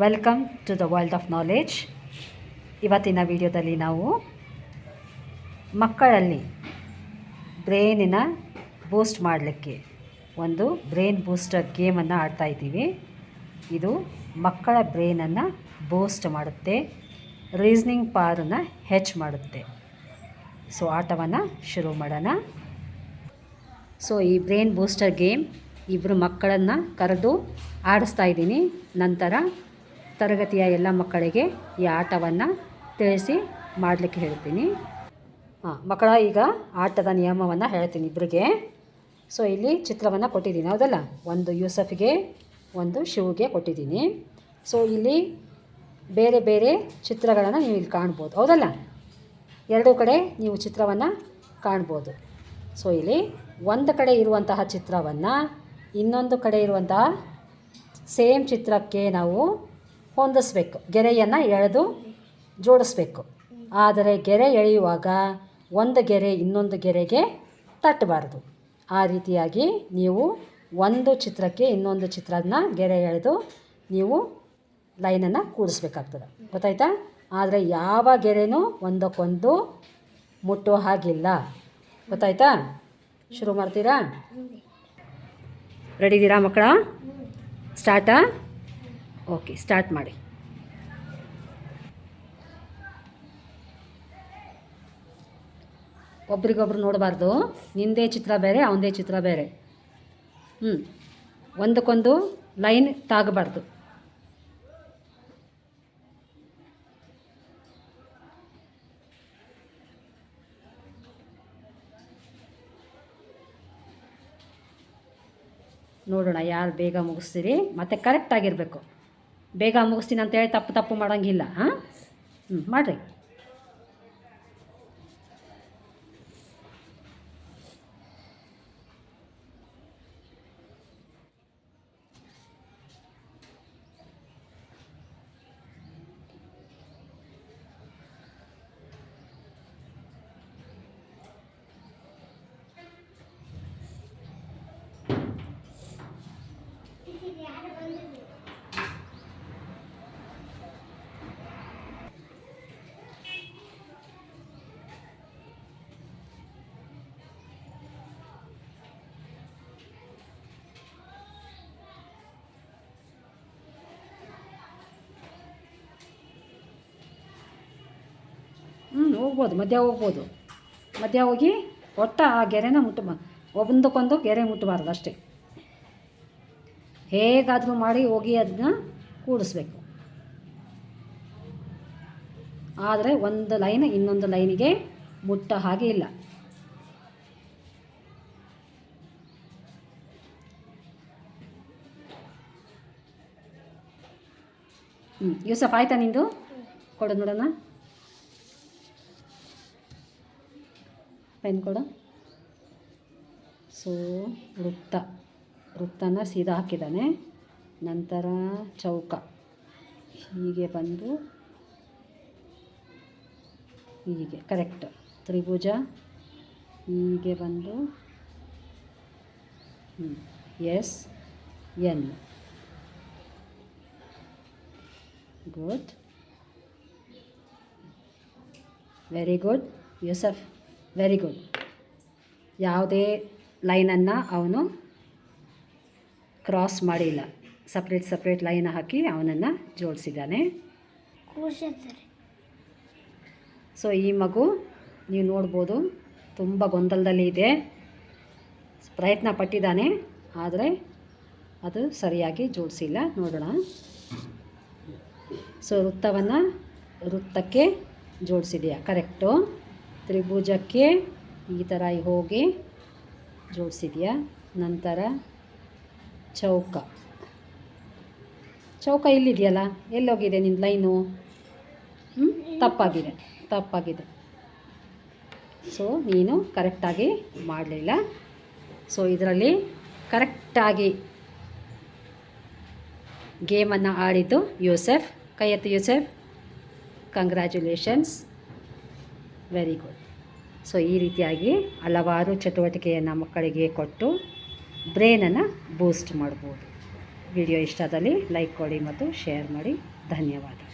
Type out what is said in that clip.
Welcome to the world of knowledge ಇವತ್ತಿನ ವಿಡಿಯೋದಲ್ಲಿ ನಾವು ಮಕ್ಕಳಲ್ಲಿ ಬ್ರೇನಿನ ಬೂಸ್ಟ್ ಮಾಡಲಿಕ್ಕೆ ಒಂದು ಬ್ರೈನ್ ಬೂಸ್ಟರ್ ಗೇಮನ್ನು ಆಡ್ತಾ ಇದ್ದೀವಿ. ಇದು ಮಕ್ಕಳ ಬ್ರೈನನ್ನು ಬೂಸ್ಟ್ ಮಾಡುತ್ತೆ ರೀಸ್ನಿಂಗ್ ಪಾರನ್ನು ಹೆಚ್ಚು ಮಾಡುತ್ತೆ. ಸೊ ಆಟವನ್ನು ಶುರು ಮಾಡೋಣ. ಸೊ ಈ ಬ್ರೈನ್ ಬೂಸ್ಟರ್ ಗೇಮ್ ಇಬ್ಬರು ಮಕ್ಕಳನ್ನು ಕರೆದು ಆಡಿಸ್ತಾ ಇದ್ದೀನಿ. ನಂತರ ತರಗತಿಯ ಎಲ್ಲ ಮಕ್ಕಳಿಗೆ ಈ ಆಟವನ್ನು ತಿಳಿಸಿ ಮಾಡಲಿಕ್ಕೆ ಹೇಳ್ತೀನಿ. ಹಾಂ, ಮಕ್ಕಳ ಈಗ ಆಟದ ನಿಯಮವನ್ನು ಹೇಳ್ತೀನಿ ಇಬ್ಬರಿಗೆ ಸೊ ಇಲ್ಲಿ ಚಿತ್ರವನ್ನು ಕೊಟ್ಟಿದ್ದೀನಿ, ಹೌದಲ್ಲ? ಒಂದು ಯೂಸಫ್ಗೆ, ಒಂದು ಶಿವಗೆ ಕೊಟ್ಟಿದ್ದೀನಿ. ಸೊ ಇಲ್ಲಿ ಬೇರೆ ಬೇರೆ ಚಿತ್ರಗಳನ್ನು ನೀವು ಇಲ್ಲಿ ಕಾಣ್ಬೋದು, ಹೌದಲ್ಲ? ಎರಡೂ ಕಡೆ ನೀವು ಚಿತ್ರವನ್ನು ಕಾಣ್ಬೋದು. ಸೊ ಇಲ್ಲಿ ಒಂದು ಕಡೆ ಇರುವಂತಹ ಚಿತ್ರವನ್ನು ಇನ್ನೊಂದು ಕಡೆ ಇರುವಂತಹ ಸೇಮ್ ಚಿತ್ರಕ್ಕೆ ನಾವು ಹೊಂದಿಸ್ಬೇಕು. ಗೆರೆಯನ್ನು ಎಳೆದು ಜೋಡಿಸ್ಬೇಕು. ಆದರೆ ಗೆರೆ ಎಳೆಯುವಾಗ ಒಂದು ಗೆರೆ ಇನ್ನೊಂದು ಗೆರೆಗೆ ತಟ್ಟಬಾರ್ದು. ಆ ರೀತಿಯಾಗಿ ನೀವು ಒಂದು ಚಿತ್ರಕ್ಕೆ ಇನ್ನೊಂದು ಚಿತ್ರನ ಗೆರೆ ಎಳೆದು ನೀವು ಲೈನನ್ನು ಕೂಡಿಸ್ಬೇಕಾಗ್ತದೆ. ಗೊತ್ತಾಯ್ತಾ? ಆದರೆ ಯಾವ ಗೆರೆನೂ ಒಂದಕ್ಕೊಂದು ಮುಟ್ಟುವ ಹಾಗಿಲ್ಲ. ಗೊತ್ತಾಯ್ತಾ? ಶುರು ಮಾಡ್ತೀರಾ? ರೆಡಿ ಇದ್ದೀರಾ ಮಕ್ಕಳ? ಸ್ಟಾರ್ಟಾ? ಓಕೆ, ಸ್ಟಾರ್ಟ್ ಮಾಡಿ. ಒಬ್ರಿಗೊಬ್ರು ನೋಡಬಾರ್ದು, ನಿಂದೇ ಚಿತ್ರ ಬೇರೆ, ಅವನದೇ ಚಿತ್ರ ಬೇರೆ. ಹ್ಞೂ ಒಂದಕ್ಕೊಂದು ಲೈನ್ ತಾಗಬಾರ್ದು. ನೋಡೋಣ ಯಾರು ಬೇಗ ಮುಗಿಸ್ತೀರಿ, ಮತ್ತು ಕರೆಕ್ಟಾಗಿರಬೇಕು ಬೇಗ ಮುಗಿಸ್ತೀನಿ ಅಂತೇಳಿ ತಪ್ಪು ತಪ್ಪು ಮಾಡೋಂಗಿಲ್ಲ ಹಾಂ? ಹ್ಞೂ ಮಾಡಿರಿ ಹ್ಞೂ ಹೋಗ್ಬೋದು ಮಧ್ಯ ಹೋಗ್ಬೋದು. ಮಧ್ಯ ಹೋಗಿ ಒಟ್ಟು ಆ ಗೆರೆನ ಮುಟ್ಟ ಒಂದಕ್ಕೊಂದು ಗೆರೆ ಮುಟ್ಟಬಾರ್ದು ಅಷ್ಟೇ. ಹೇಗಾದರೂ ಮಾಡಿ ಹೋಗಿ ಅದನ್ನ ಕೂಡಿಸ್ಬೇಕು. ಆದರೆ ಒಂದು ಲೈನ್ ಇನ್ನೊಂದು ಲೈನಿಗೆ ಮುಟ್ಟ ಹಾಗೆ ಇಲ್ಲ. ಹ್ಞೂ ಯೂಸಫ್, ಆಯ್ತಾ ನಿಂದು? ಕೊಡೋದು ನೋಡೋಣ. ಪೆನ್ ಕೊಡು. ಸೊ, ವೃತ್ತ. ವೃತ್ತನ ಸೀದಾ ಹಾಕಿದ್ದಾನೆ. ನಂತರ ಚೌಕ. ಹೀಗೆ ಬಂದು ಹೀಗೆ ಕರೆಕ್ಟ್ ತ್ರಿಭುಜ, ಹೀಗೆ ಬಂದು S, N. Good. Very good Yusuf. Very good ಯಾವುದೇ ಲೈನನ್ನು ಅವನು ಕ್ರಾಸ್ ಮಾಡಿಲ್ಲ. ಸಪ್ರೇಟ್ ಸಪ್ರೇಟ್ ಲೈನ್ ಹಾಕಿ ಅವನನ್ನು ಜೋಡಿಸಿದ್ದಾನೆ. ಸೊ ಈ ಮಗು ನೀವು ನೋಡ್ಬೋದು ತುಂಬ ಗೊಂದಲದಲ್ಲಿ ಇದೆ. ಪ್ರಯತ್ನ ಪಟ್ಟಿದ್ದಾನೆ ಆದರೆ ಅದು ಸರಿಯಾಗಿ ಜೋಡಿಸಿಲ್ಲ. ನೋಡೋಣ. ಸೊ ವೃತ್ತವನ್ನು ವೃತ್ತಕ್ಕೆ ಜೋಡಿಸಿದೆಯಾ? ಕರೆಕ್ಟು ತ್ರಿಭುಜಕ್ಕೆ ಈ ಥರ ಹೋಗಿ ಜೋಡಿಸಿದೆಯಾ? ನಂತರ ಚೌಕ. ಚೌಕ ಇಲ್ಲಿದೆಯಲ್ಲ ಎಲ್ಲೋಗಿದೆ ನಿನ್ನ ಲೈನು? ತಪ್ಪಾಗಿದೆ ತಪ್ಪಾಗಿದೆ. ಸೊ ನೀನು ಕರೆಕ್ಟಾಗಿ ಮಾಡಲಿಲ್ಲ. ಸೊ ಇದರಲ್ಲಿ ಕರೆಕ್ಟಾಗಿ ಗೇಮನ್ನು ಆಡಿದ್ದು ಯೂಸೆಫ್ ಕೈ ಎತ್ತು Yusuf. Congratulations very good so ಈ ರೀತಿಯಾಗಿ ಹಲವಾರು ಚಟುವಟಿಕೆಯನ್ನು ಮಕ್ಕಳಿಗೆ ಕೊಟ್ಟು ಬ್ರೇನನ್ನು ಬೂಸ್ಟ್ ಮಾಡ್ಬೋದು. ವಿಡಿಯೋ ಇಷ್ಟದಲ್ಲಿ ಲೈಕ್ ಕೊಡಿ ಮತ್ತು ಶೇರ್ ಮಾಡಿ. ಧನ್ಯವಾದ.